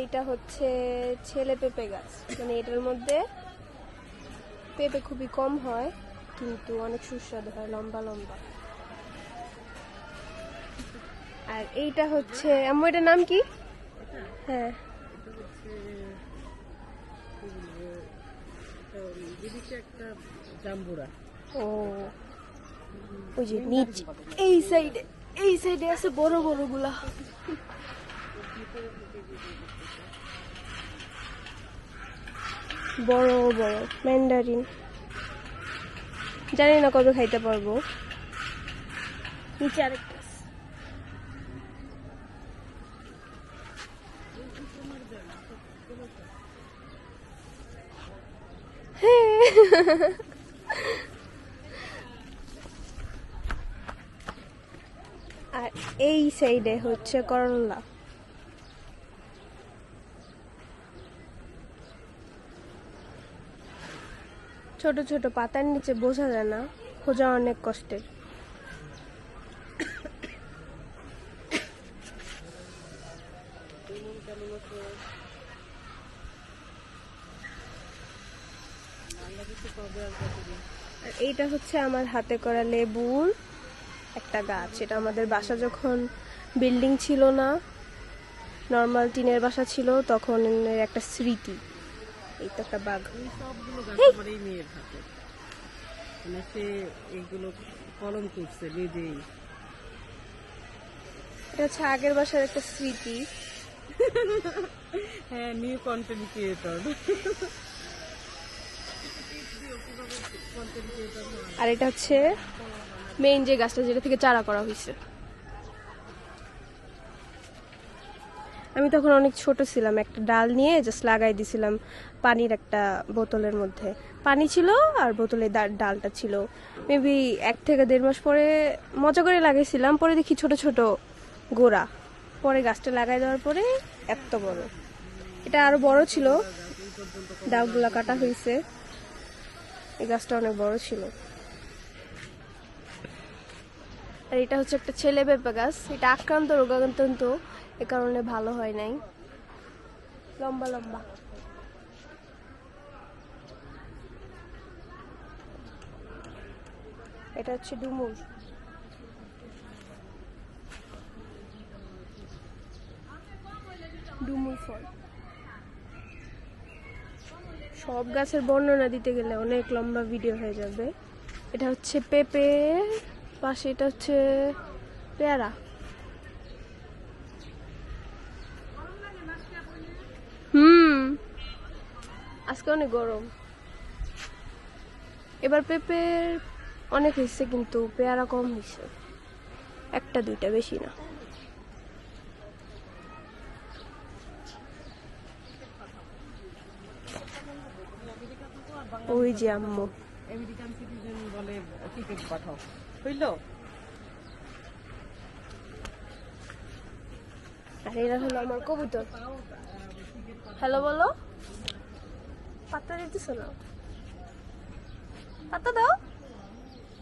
এইটা হচ্ছে ছেলে পেঁপে গাছ। মানে এটার মধ্যে পেঁপে খুবই কম হয়, কিন্তু অনেক সুস্বাদু হয়, লম্বা লম্বা। আর এইটা হচ্ছে, আম্মু, এটার নাম কি? হ্যাঁ। ও, ওই যে এই সাইডে এই সাইডে আছে বড় বড়গুলা বড় বড় ম্যান্ডারিন জানি না কবে খাইতে পারব। নিচে আরেকটা আর এই সাইডে হচ্ছে করলা। ছোট ছোট পাতার নিচে বোঝা যায় না, খোঁজা অনেক কষ্টের। এইটা হচ্ছে আমার হাতে করা লেবুর একটা গাছ। এটা আমাদের বাসা যখন বিল্ডিং ছিল না নর্মাল টিনের বাসা ছিল, তখন একটা স্মৃতি। এই তো একটা বাঘ। সবগুলো গাছ মেয়ের হাতে। মানে সে এইগুলো কলম করছে নিজেই। এটা হচ্ছে আগের বাসার একটা স্মৃতি। হ্যাঁ নিউ কন্টেন্ট ক্রিয়েটর আর এটা হচ্ছে মেইন যে গাছটা যেটা থেকে চারা করা হয়েছে। আমি তখন অনেক ছোট ছিলাম, একটা ডাল নিয়ে জাস্ট লাগাই দিছিলাম পানির একটা বোতলের মধ্যে। পানি ছিল আর বোতলে ডালটা ছিল। মেবি এক থেকে দেড় মাস পরে মজা করে লাগাইছিলাম, পরে দেখি ছোট ছোট গোড়া। পরে গাছটা লাগাই দেওয়ার পরে এত বড়। এটা আরও বড় ছিল, ডালগুলা কাটা হয়েছে এই গাছটা অনেক বড় ছিল। আর এটা হচ্ছে একটা ছেলে পেঁপে গাছ। এটা আক্রান্ত, রোগাক্রান্ত। এ কারণে ভালো হয় নাই। লম্বা লম্বা। এটা হচ্ছে ডুমুর। ডুমুর ফল। সব গাছের বর্ণনা দিতে গেলে অনেক লম্বা ভিডিও হয়ে যাবে। এটা হচ্ছে পেঁপে, পাশে এটা হচ্ছে পেয়ারা। আজকে অনেক গরম। এবার পেঁপে অনেক হয়েছে, কিন্তু পেয়ারা কম হয়েছে। একটা, দুইটা বেশি না। ওই যে আম্মু। আমেরিকান সিটিজেন বলে টিকিট পাঠাও বুঝলো আর, এরা হলো আমার কবুতর। হ্যালো, বলো। পাত্তা দিতেছ না? পাত্তা দাও।